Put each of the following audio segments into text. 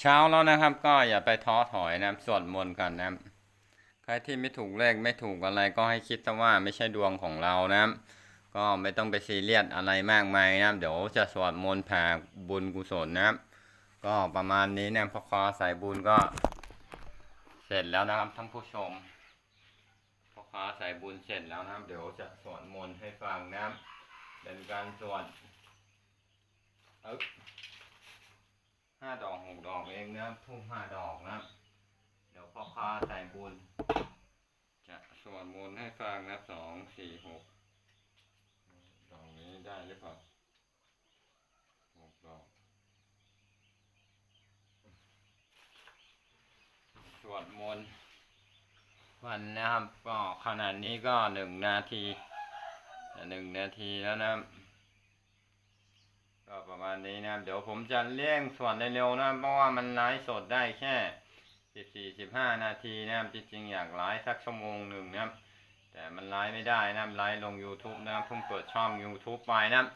เช้าแล้วนะครับ ก็อย่าไปท้อถอยนะสวดมนต์กันนะใครที่ไม่ถูกเลขไม่ถูกอะไรก็ให้คิดซะว่าไม่ใช่ดวงของเรานะก็ไม่ต้องไปซีเรียสอะไรมากมายนะเดี๋ยวจะสวดมนต์แผ่บุญกุศลนะครับ ก็ประมาณนี้นะพอคอสายบุญก็ เสร็จแล้วนะครับท่านผู้ชมพอคอสายบุญเสร็จแล้วนะครับ เดี๋ยวจะสวดมนต์ให้ฟังนะครับเป็นการสวดเอ๊ะ ห้าดอกหกดอกเองนะครับทุ่มห้าดอกนะครับเดี๋ยวพ่อค้าใส่บุญ จะสวดมนต์ให้ฟังนะครับสองสี่หกดอกนี้ได้หรือเปล่าหกดอก สวดมนต์วันนะครับก็ขนาดนี้ก็หนึ่งนาทีหนึ่งนาทีแล้วนะ ก็ประมาณนี้นะครับ เดี๋ยวผมจะเร่ยงส่วนเร็วๆนะเพราะว่ามันไลฟ์สดได้แค่สิบสี่สิบห้านาทีนะครับจริงๆอยากไลฟ์สักชั่วโมงหนึ่งนะครับ แต่มันไลฟ์ไม่ได้นะครับไลฟ์ลง YouTube นะครับเพิ่งเปิดช่อง YouTube ไปนะครับ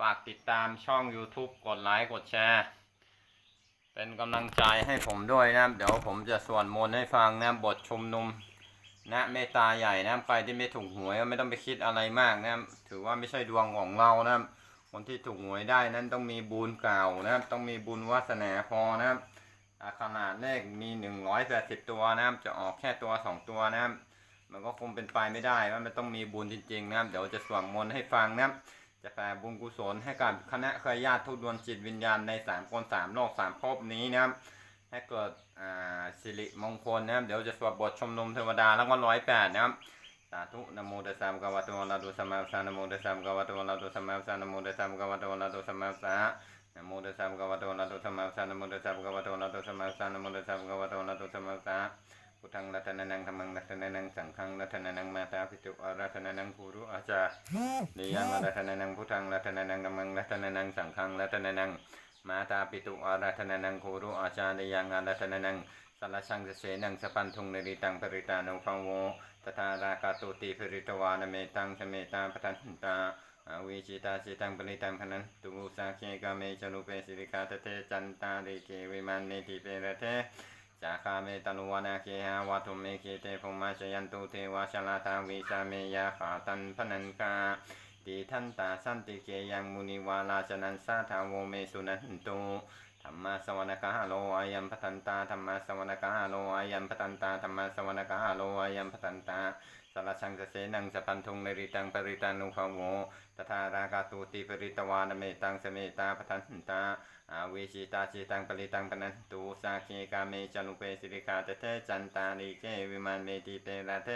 ฝากติดตามช่อง YouTube กดไลค์กดแชร์เป็นกำลังใจให้ผมด้วยนะครับ เดี๋ยวผมจะสวดมนต์ให้ฟังนะครับบทชุมนุมนะเมตตาใหญ่นะครับใครที่ไม่ถูกหวยก็ไม่ต้องไปคิดอะไรมากนะครับถือว่าไม่ใช่ดวงของเรานะครับ คนที่ถูกหวยได้นั้นต้องมีบุญเก่านะครับ ต้องมีบุญวาสนาพอนะครับขนาดเลขมีหนึ่งร้อยแปดสิบตัวนะครับ จะออกแค่ตัวสองตัวนะครับ มันก็คงเป็นไปไม่ได้ว่ามันต้องมีบุญจริงๆนะครับเดี๋ยวจะสวดมนต์ให้ฟังนะครับ จะแผ่บุญกุศลให้กับคณะเครือญาติทุกดวงจิตวิญญาณในสามคนสามโลกสามภพนี้นะครับให้เกิดสิริมงคลนะครับ เดี๋ยวจะสวดบทชมนุมเทวดาแล้วก็ร้อยแปดนะครับาธุนโมตัสสะภะคะวะโตอะระหะโตสัมมาสัมพุทธัสสะนโมตัสสะภะคะวะโตอะระหะโตสัมมาสัมพุทธัสสะนโมตัสสะภะคะวะโตอะระหะโตสัมมาสัมพุทธัสสะนโมตัสสะภะคะวะโตอะระหะโตสัมมาสัมพุทธัสสะนโมตัสสะภะคะวะโตอะระหะโตสัมมาสัมพุทธัสสะนโมตัสสะภะคะวะโตอะระหะโตสัมมาสัมพุทธังรัตนานังธัมมังรัตนานังสังฆังรัตนานังมาตาปิตุอารัตนานังภูรุอาจาเดียังรัตนานังพุทธังรัตนานังธัมมังรัตนานังสังฆังรัตนานังมาตาปิตุอารัตนานังภูรุอาจาเดียังรัตนานัง สัลลชังเสนังสปันทุงนริตังปริตานุฟังโวตถาราคาตุติภริตวานเมตังสเมตาปทันตาอาวิจิตาจิตังปริตังพนันตุสาเคกาเมจนุเปสิริกาตเตจันตาริเกวิมันเนติเปรเทจาคาเมตนุวนาเคหาวาตุเมเคเตภุมาชยันตุเทวาชลาทาวิสาเมยาขาตันพนันกาติทันตาสันติเกยังมุนิวาลาชนันสาทาวเมสุนันตุ ธรรมาสวนกาโลอายัมปทันตาธรรมาสวนกาโลอายัมปทันตาธรรมาสวนกาโลอายัมปทันตาสารชังเสนังสปันทุงนริตังปริตานุภาโวตถารากาตุติปริตวานเมตังสเมตาปทันตาอาวิชิตาจิตังปริตังปนันตุสาเคกาเมจนุเปสิริกาเตเตจันตาลิเกวิมานเมติเประเท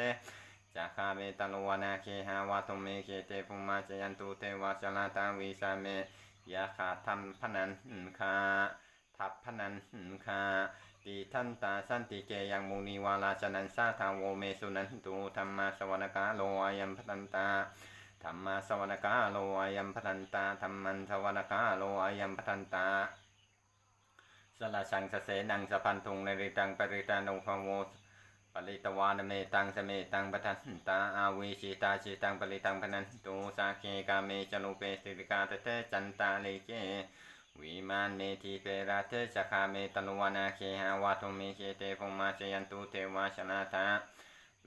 จาคาเมตโลวนาเคหาวาตุเมเคเตภุมาจยันตุเทวาชลาตาวิสาเม ยาขาทันพนันคาทัพพนันหืนคาตีทันตาสันติเกยังมุนีวาลาชนันสาทาวโวเมสุนันตุธรรมาสวนกาโลอายัมพันตาธรรมาสวนกาโลอายัมพันตาธรรมันสวนกาโลอายัมพันตาสละชังสเสนังสพันธุงในริตังปริตานุภโว ปริตวานเมตังสเมตังปทันตาอาวิชิตาชิตังปริตังพนันตุสาเคกาเมจนุเปสิริกาเตเตจันตาเลเกวิมานเมธีเปราเทจคาเมตนุวนาเคหาวาทุเมเคเตภุมาชยันตุเทวาชนาทา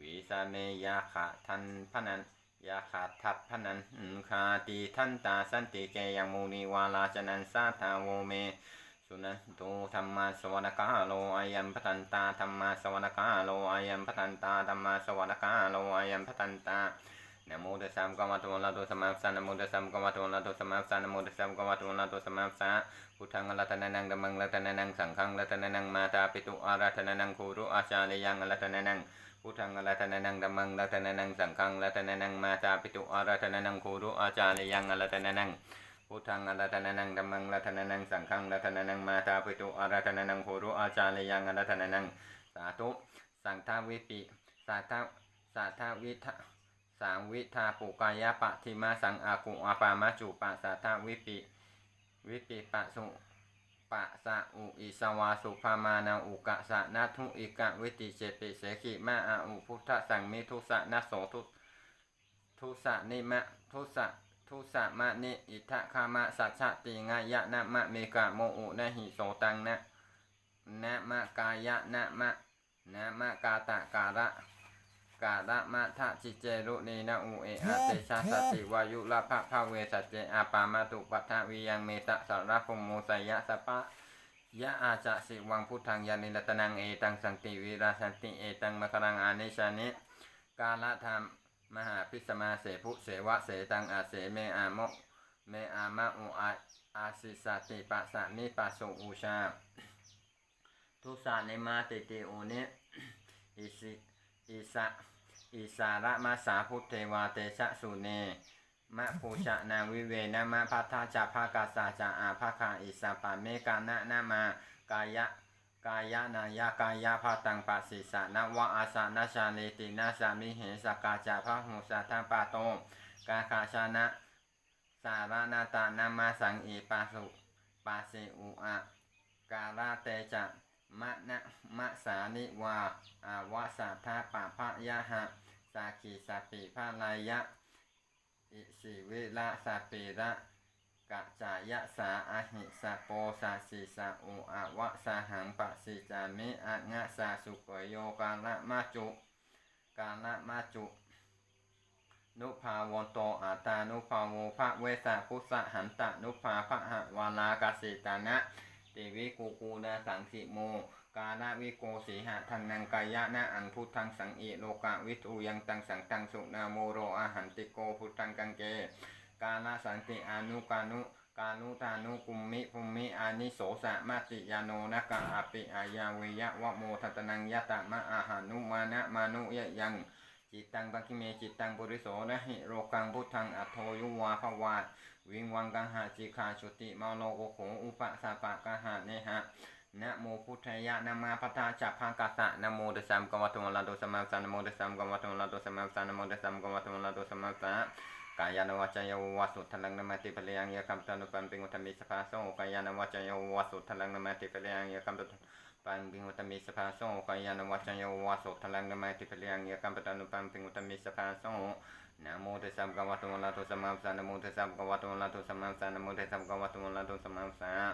วิสาเมยาขะทันพนันยาขาทัพพนันคาตีทันตาสันติเกยังมูนีวาลาชนันสาทาโวเม สุนันตุธรรมาสวนกาโลอายัมพทันตาธรรมาสวนกาโลอายัมพทันตาธรรมาสวนกาโลอายัมพทันตานโมตัสสะภะคะวะโตอะระหะโตสัมมาสัมพุทธัสสะนโมตัสสะภะคะวะโตอะระหะโตสัมมาสัมพุทธัสสะนโมตัสสะภะคะวะโตอะระหะโตสัมมาสัมพุทธังอระหะตนะนังธัมมังอระหะตนะนังสังฆังอระหะตนะนังมาตาปิตุอาราธนะนังคูรุอาชาเลยังอระหะตนะนังพุทธังอระหะตนะนังธัมมังอระหะตนะนังสังฆังอระหะตนะนังมาตาปิตุอาราธนะนังคูรุอาชาเลยังอระหะตนะนัง พุทธังอะระหะตนะนังธัมมังอะระหะตนะนังสังฆังอะระหะตนะนังมาตาปิตุอาราธนะนังคูรุอาชาเลยังอะระหะตนะนังสาธุสังฆาวิปิสาธุสาธุวิทสังวิทาปุกายะปะทิมาสังอากุอาปามาจุปะสาทาวิปิวิปิปะสุปะสะอุอิสวาสุภามานาอุกะสะนาทุอิกะวิติเจปิเสขิมาอาอุพุทธสังมิทุสะนาโสทุทุสะนิมะทุสะ ทุสะมะนิอิทะคามะสัจฉติงายะนะมะเมกะโมอุนะหิโสตังนะนะมะกายะนะมะนะมะกาตะการะกาละมะทะจิเจรุนีนะอุเออาเตชาสติวายุละภะภาเวสัจเจอาปามาตุปัฏฐวิยังเมตะสารพมโมสยะสปะยะอาจะสิวังพุทธังยานิรัตนังเอตังสันติวิราสันติเอตังมะครังอานิชานิกาละธรรม มหาพิสมาเสภุเสวะเสตังอาเสเมอามะเมอามะอุอาอาสิสติปัสสะนิปัสสุอุชา ทุสานิมาติติโอนิอิสิอิสะอิสาระมาสาพุทเทวาเตชะสุเนมะภูชะนาวิเวนะมะพัทธาจะภากาสาจะอาภาคาอิสาปะเมกานะนามากายะ กายนายกายาภาตังปัสสิสะนวะอาสานาชาเลตินาสามิเหสกาจาภาหุสัทธาปาโตกาคาชานะสารานาตานามาสังอีปาสุปาสิอุอะกาลาเตจะมะนะมะสานิวาอาวะสัทธาปะพะยะหะสาขีสปิภาลายะอิสิวิละสปิระ กะจายะสาอาหิสาโปสาสิสาอุอาวะสาหังปะสิจามิอะงะสาสุกโยกาละมาจุกาละมาจุนุภาวนโตอาตานุภาโวภะเวสาพุสะหันตะนุภาภะหะวาลากสิตานะติวิกูกูนาสังสิโม กาลวิโกสีหะทังนังกายะนะอังพุทธังสังอิโลกะวิทูยังตังสังตังสุนาโมโรอาหันติโกพุทธังกังเก กาลสันติอนุกานุกานุตานุกุมมิภุมมิอานิโสสะมาติยาโนนะกะอปิอายาเวยะวะโมทัตนังยะตะมะอาหานุมานะมานุยะยังจิตตังปักขิเมจิตตังปุริโสนะหิโรกังพุทธังอัโทยุวาภวาวิงวังกังหาจิขาชุติมาโลโกโขอุปสาปะกหาเนหะนะโมพุทธายะนามาพัทธาจัพพังกัสสะนะโมตัสสะกวะตุวะลาโตสัมมาสัมนะโมตัสสะกวะตุวะลาโตสัมมาสัมนะโมตัสสะกวะตุวะลาโตสัมมาสัม กายานวาจายวสุทธังนะมติปะเลยังยะคัมตันุปันปิงุตมิสภาโสกายานวาจายวสุทธังนะมติปะเลยังยะคัมตันุปันปิงุตมิสภาโสกายานวาจายวสุทธังนะมติปะเลยังยะคัมตันุปันปิงุตมิสภาโสนะโมตัสสะกวะตุวะลาโตสัมมาสัมนะโมตัสสะกวะตุวะลาโตสัมมาสัมนะโมตัสสะกวะตุวะลาโตสัมมาสัม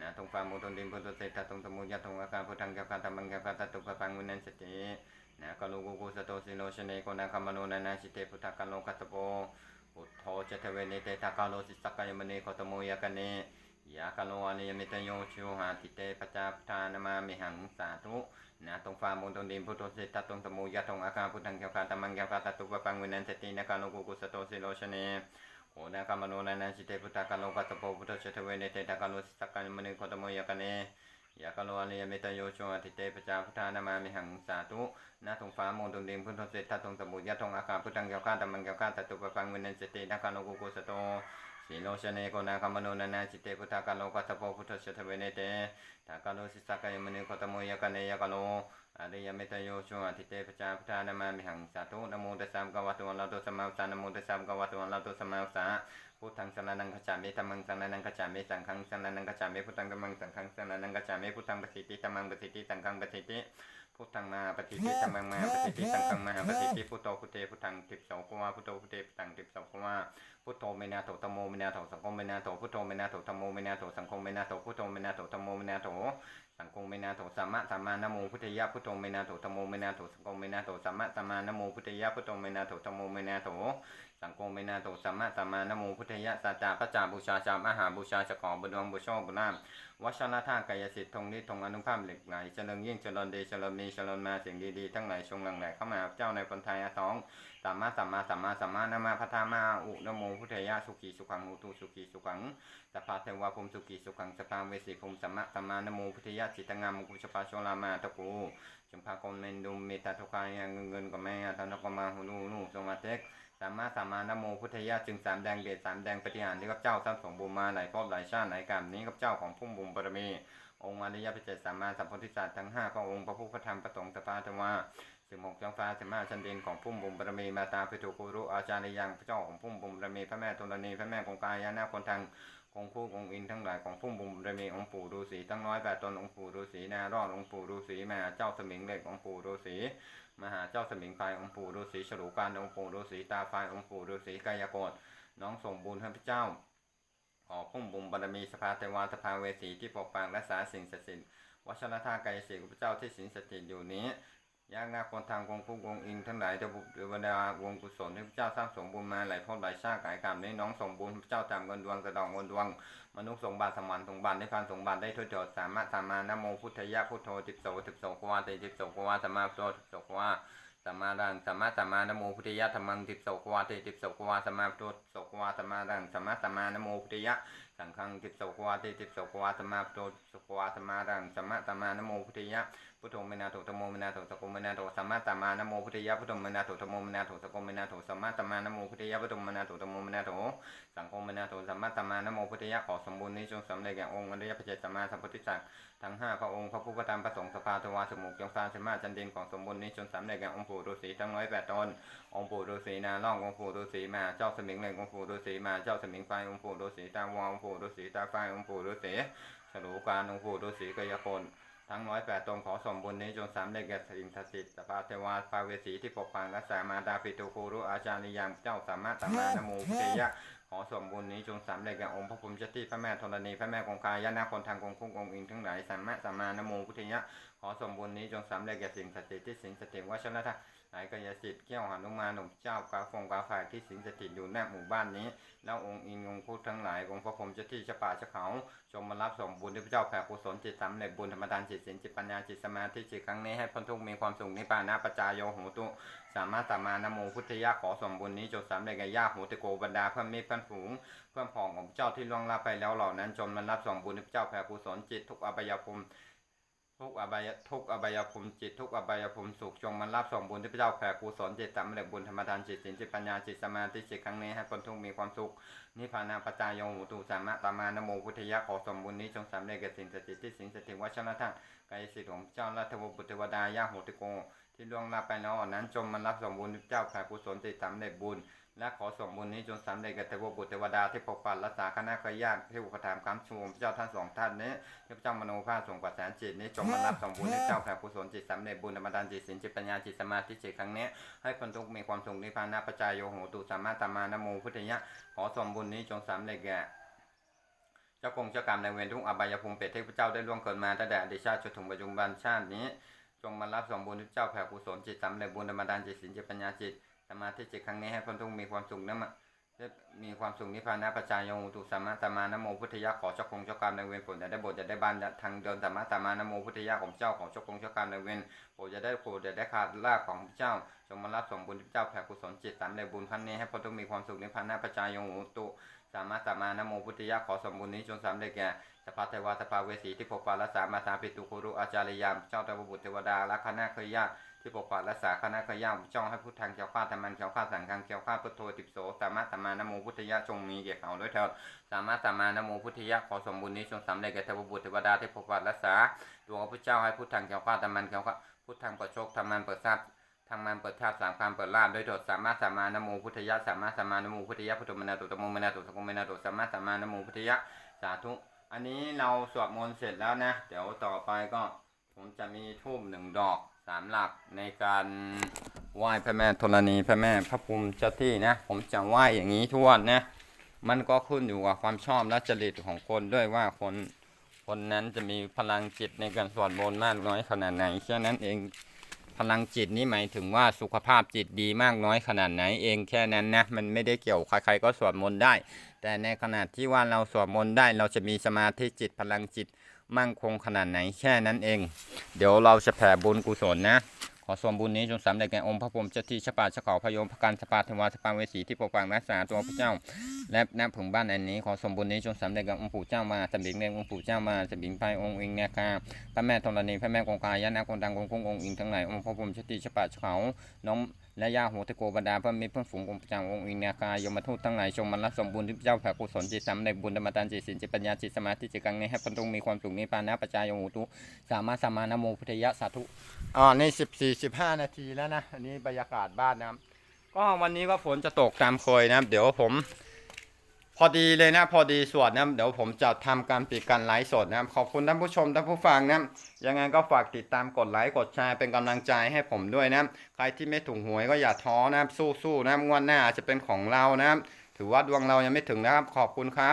นะทงฟามุตนดินพุทธเศรษฐทงสมุยะทงอาการพุทธังกับการธรรมังกับการตตุปปังวินันสติ นะกะโลกุกุสโตสิโลชเนโกนังคัมมโนนานาชิเตพุทธกัลโลกัตโปพุทโธเจตเวเนเตตากาโลสิสักกายมณีโคตโมยะกเนยากาโลอานิยมิตโยชิวหาติเตปจาพุทธานามามิหังสาธุนะทงฟ้ามุตนดินพุทธเศรษฐทงสมุยะทงอากาพุทธังเกับการธรรมังเกับการตตุปปังวินันสตินะกะโลกุกุสโตสิโลชเนโอนะกามโนนานาจิเตพุทธกาโลกัสสะโพพุทธเชตเวเนเตตะกาโลสิสักกานมณีโคตโมยะกเน ยะกาโลอานิยเมตโยโชอติเตปจาพุทธานามามิหังสาธุนาทงฟ้ามงตงเดิงพุทธเศรษฐทงสมุยะทงอาคาพุทธังเกียวข้าตัมมังเกียวข้าตตุปปังวินันสตินาคาโลกุโกสโตสีโลชเนโกนาคามโนนานาจิเตพุทธากาโลกัสสะโพพุทธเสตเวเนเตตะกาโลสิสักกานมณีโคตโมยะกันเนยะกาโล อริยเมตโยโชวทิเตปจาพุทธานามามิหังสาธุนโมตัสสะกวาตุวันลาโตสมาสัมพุทธัสสะนโมตัสสะกวาตุวันลาโตสมาสาพุทธัสสะพุทธังสรณังคัจามิธัมมังสันนังขจามิสังฆังสันนังขจามิพุทธังกัมมังสังฆังสันนังขจามิพุทธังปฏิติธัมมังปฏิติสังฆังปฏิติ พุทธังมาปฏิติธัมมังมาปฏิติสังฆังมาปฏิติพุทโธพุทเทพุทธังติปโสภวะพุทโธพุทเทพุทธังติปโสภวะพุทโธเมนาโถธัมโมเมนาโถสังโฆเมนาโถพุทโธเมนาโถธัมโมเมนาโถสังโฆเมนาโถพุทโธเมนาโถธัมโมเมนาโถสังโฆเมนาโถสัมมาสัมมานโมพุทธยะพุทโธเมนาโถธัมโมเมนาโถสังโฆเมนาโถสัมมาสัมมานโมพุทธยะพุทโธเมนาโถธัมโมเมนาโถสังโฆเมนาโถสัมมาสัมมานโมพุทธยะสัจจะปัจจาบูชาจามอาหาบูชาจะขอบุญดวงบุญโชคบุญลาภ วัชรธาตุกายสิทธิ์ทงนิทงอนุภาพเหล็กไหลเจริญยิ่งเจริญดีเจริญมีเจริญมาสิ่งดีๆทั้งหลายชงหลังไหลเข้ามาเจ้าในคนไทยอาสองสามมาสัมมาสัมมาสัมมานามาพัทธามาอุนโมพุทธยะสุขีสุขังอุตุสุขีสุขังสภาเทวาภูมิสุขีสุขังสภาเวสีภูมิสัมมาสัมมานโมพุทธยะจิตงามมุกุชปาโชลามาตะกู จุมพากรเมนดุมเมตาทุกายเงินเงินกับแม่ธนกมาหูนูนูสมาเทกสัมมาสัมานโมพุทธยะจึงสามแดงเดชสามแดงปฏิหารที่กับเจ้าสร้างสมบูรณ์มาหลายภพหลายชาติหลายกรรมนี้กับเจ้าของพุ่มบุญบารมีองค์อริยพิเศษสามมาสัมพุทธิศาสตร์ทั้งห้าพระองค์พระผู้พระธรรมพระสงฆ์สภาธรรมะสิบหกจังฟ้าสิบห้าชันดินของพุ่มบุญบารมีมาตาพิทุกุรุอาจารย์ยังพระเจ้าของพุ่มบุญบารมีพระแม่ธรณีพระแม่คงกายานาคนทาง องค์ผู้องค์อินทั้งหลายของพุ่มบุญบารมีองค์ปู่ฤาษีตั้งน้อยแปดตนองค์ปู่ฤาษีนารอดองค์ปู่ฤาษีมาเจ้าสมิงเหล็กองค์ปู่ฤาษีมหาเจ้าสมิงไฟองค์ปู่ฤาษีฉลูการองค์ปู่ฤาษีตาไฟองค์ปู่ฤาษีกายโกฏน้องส่งบุญให้พระเจ้าขอพุ่มบุญบารมีสภาเทวาสภาเวสีที่ปกปักรักษาสิ่งศักดิ์สิทธิ์วัชรธากายสิทธิ์พระเจ้าที่สิงสถิตอยู่นี้ ยากนาคนทางกงคุ้งกงอินทั้งหลายเทวเทวดาวงกุศลที่พระเจ้าสร้างสมบูรณ์มาหลายพบหลายชาติหลายกรรมนี้น้องสมบูรณ์พระเจ้าตามเงินดวงกระดองเงินดวง มนุษย์สมบัติสมวันสมบัติในพันสมบัติได้ทุกโจทย์สามารถสามานโมพุทธยะพุทโธติบโสติบโสควาติติบโสควาสมมาโตติบโสควาสมมาดังสมมาสมานโมพุทธยะธรรมังติบโสควาติติบโสควาสมมาโตติบโสควาสมมาดังสมมาสมานโมพุทธยะสังฆังติบโสควาติติบโสควาสมมาโตติบโสควาสมมาดังสมาสมานโมพุทธยะ พุทโธเมนาโถธโมเมนาโถสกุเมนาโถสัมมาสัมมานโมพุทธยะพุทโธเมนาโถธโมเมนาโถสกุเมนาโถสัมมาสัมมานโมพุทธยะพุทโธเมนาโถธโมเมนาโถสังคมมนาโถสัมมาสัมมานโมพุทธยะขอสมบูรณ์นี้จงสำเร็จแก่องค์อริยพระเจสัมมาสัมพุทธเจ้าทั้งห้าพระองค์พระผู้ประธรรมพระสงฆ์สภาทวาสมุขจงสร้างสมาจันเดนของสมบูรณ์นี้จงสำเร็จแก่องค์ปู่ฤาษีทั้งร้อยแปดตนองค์ปู่ฤาษีนาล่ององค์ปู่ฤาษีมาเจ้าสมิงเหล็กองค์ปู่ฤาษีมาเจ้าสมิงไฟองค์ปู่ฤาษีตาวองค์ปู่ฤาษีตาไฟองค์ปู่ฤาษีฉลูการองค์ปู่ฤาษีกยคน ทั้งร้อยแปดตรงขอสมบูรณ์นี้จงสำเร็จแก่สิ่งศักดิ์สิทธิ์สภาเทวาภาเวสีที่ปกปักรักษามาดาปิตุคูรุอาจารย์ยามเจ้าสามารถสามานโมพุทธยะขอส่วนบุญนี้จงสำเร็จแก่องค์พระภูมิเจ้าที่พระแม่ธรณีพระแม่คงคายานาคนทางคงคุ้งองค์อิงทั้งหลายสามารถสัมมานโมพุทธยะขอส่วนบุญนี้จงสำเร็จแก่สิ่งศักดิ์สิทธิ์ที่สิงสถิตวัชรธาหลายกายสิทธิ์เกี้ยวหนุมานหนุ่มเจ้ากาฟงกาฝ่ายที่สิงสถิตอยู่หน้าหมู่บ้านนี้ แล้วองค์อิงองค์พุทธทั้งหลายองค์พระพรหมเจ้าที่เจ้าป่าเจ้าเขาจงมารับส่งบุญที่พระเจ้าแผ่กุศลจิตสำเร็จบุญธรรมทานจิตศีลจิตปัญญาจิตสมาธิจิตครั้งนี้ให้พ้นทุกข์มีความสุขนิพพานาปัจจายโยโหตุสามารถสามานโมพุทธยะขอส่วนบุญนี้จงสำเร็จแก่ญาติโหติโกบรรดาเพื่อนมิตรเพื่อนฝูง เพื่อนพ้องของเจ้าที่ล่วงลับไปแล้วเหล่านั้นจนมันรับส่งบุญที่พระเจ้าแผ่กุศลจิตทุกอบายภูมิ ทุกอบายทุกอบายภูมิจิตทุกอบายภูมิสุขจงมันรับส่งบุญที่พระเจ้าแผ่กุศลจิตสำเร็จบุญธรรมทานจิตศีลจิตปัญญาจิตสมาธิจิตครั้งนี้ให้พ้นทุกมีความสุขนิพพานาปจจายโยหูตุสามารถตามานโมพุทธยะขอส่งบุญนี้จงสำเร็จแก่สิ่งศักดิ์สิทธิ์ที่สิงสถิตวัชรทังกายสิทธิ์ของเจ้ารัตวบุตรเทวดายาโหติโกที่ล่วงลับไปแล้วนั้นจงมันรับส่งบุญที่พเจ้าแผ่กุศลจิตสำเร็จบุญ และขอส่งบุญนี้จงสำเร็จแก่เทวบุตรเทวดาที่ปกปักรักษาคณะเคยญาติที่อุปถัมภ์คำชูพระเจ้าท่านสองท่านนี้ที่พระเจ้ามโนภาสส่งกว่าแสนจิตนี้จงมันรับส่งบุญที่เจ้าแผ่กุศลจิตสำเร็จบุญธรรมดานจิตศีลจิตปัญญาจิตสมาธิจิตครั้งนี้ให้คนทุกมีความสุขนิพพานาปจจายโยโหตุสามารถตามานโมพุทธิยะขอส่งบุญนี้จงสำเร็จแก่เจ้ากรมเจ้ากรรมในเวรทุกอบายภูมิเป็ดที่พระเจ้าได้ล่วงเกิดมาตั้งแต่อดีตชาติจนถึงปัจจุบันชาตินี้ จงมารับส่งบุญที่เจ้าแผ่กุศลจิตสำเร็จบุญธรรมดานจิตศีลจิตปัญญาจิต สมาธิจิตครั้งนี้ให้คนทุกข์มีความสุขนะมะได้มีความสุขนิพพานาปัจจายโยตุสัมมาสัมมานโมพุทธยะขอเจ้ากรมเจ้ากรรมในเวรโปรดอย่าได้บสถ์อย่าได้บานทางเดินสัมมาสัมมานโมพุทธยะของเจ้าของเจ้ากรมเจ้ากรรมในเวรโปรดอย่าได้โปรดอย่าได้ขาดลากของเจ้าจงมารับส่งบุญที่เจ้าแผ่กุศลจิตสำเร็จบุญครั้งนี้ให้คนทุกข์มีความสุขนิพพานาปัจจายโยตุสามารถสามานโมพุทธยะขอสมบุญนี้จงสำเร็จแก่สภาเทวาสภาเวสีที่ปกปักรักษามาสาปิตุคุรุอาจารยามเจ้าเทวบุตรเทวดาและคณะเคยญาติ ที่ปกปักรักษาคณะเคยญาเจ้าให้พุทธังเจ้าข้าธรรมันเจ้าข้าสังฆังเจ้าข้าพุทโธติปโสสามารถสามานโมพุทธยะจงมีแก่เขาด้วยเถิดสามารถสามานโมพุทธยะขอสมบุญนี้จงสำเร็จแก่เทวบุตรเทวดาที่ปกปักรักษาดวงพระพุทธเจ้าให้พุทธังเจ้าข้าธรรมันเจ้าข้าพุทธังเปิดโชคธรรมันเปิดทรัพย์ทางมันเปิดชาติสามคำเปิดลาบด้วยโดดสามารถสามานโมพุทธยะสามารถสามานโมพุทธยะพุทธมนาตุตโมมนาตุสกุมมนาตุสามารถสามานโมพุทธยะสาธุ อันนี้เราสวดมนต์เสร็จแล้วนะ เดี๋ยวต่อไปก็ผมจะมีทูบหนึ่งดอก สามหลักในการไหว้พระแม่ธรณีพระแม่พระภูมิเจ้าที่นะ ผมจะไหว้อย่างนี้ทุกวันนะ มันก็ขึ้นอยู่กับความชอบและจริตของคนด้วยว่าคนคนนั้นจะมีพลังจิตในการสวดมนต์มากน้อยขนาดไหนแค่นั้นเองพลังจิตนี่หมายถึงว่าสุขภาพจิตดีมากน้อยขนาดไหนเองแค่นั้นนะ มันไม่ได้เกี่ยวใครๆก็สวดมนต์ได้ แต่ในขณะที่ว่าเราสวดมนต์ได้ เราจะมีสมาธิจิตพลังจิต มั่งคงขนาดไหนแค่นั้นเอง เดี๋ยวเราจะแผ่บุญกุศลนะ ขอส่วนบุญนี้จงสำเร็จแก่องค์พระพรหมเจ้าที่ชะปาชะเขาพยมพระการสปาเทวาสปาเวสีที่ปกปักรักษาตัวพระเจ้า และณผึงบ้านอันนี้ขอส่วนบุญนี้จงสำเร็จแก่องค์ปู่เจ้ามาสบิงเนงองค์ปู่เจ้ามาสบิงไปองค์อิงเนคาพระแม่ธรณีพระแม่คงคายะนาคงดังคงคงองค์อิงทั้งหลายองค์พระพรหมเจ้าที่ชะปาชะเขาน้อง และยาโหตโกบรรดาเพื่อมิตรเพื่อนฝูงองค์ประจังองค์อินเนียกายมทูตทั้งหลายจงมันรับสมบูรณ์ที่เจ้าแผ่กุศลจิตสำในบุญธรรมทานจิตสินจิตปัญญาจิตสมาธิจิตกังในให้พันตรงมีความสุขนิพพานะปัจจายโหตุสามารถสมานโมพุทธยะสาธุอ่าในสิบสี่สิบห้านาทีแล้วนะอันนี้บรรยากาศบ้านนะครับก็วันนี้ก็ฝนจะตกตามเคยนะครับ เดี๋ยวผม พอดีเลยนะพอดีสวดนะเดี๋ยวผมจะทำการปิดการไลฟ์สดนะขอบคุณท่านผู้ชมท่านผู้ฟังนะยังไงก็ฝากติดตามกดไลค์กดแชร์เป็นกำลังใจให้ผมด้วยนะใครที่ไม่ถูกหวยก็อย่าท้อนะสู้ๆนะงวดหน้าอาจจะเป็นของเรานะถือว่าดวงเรายังไม่ถึงนะครับขอบคุณครับ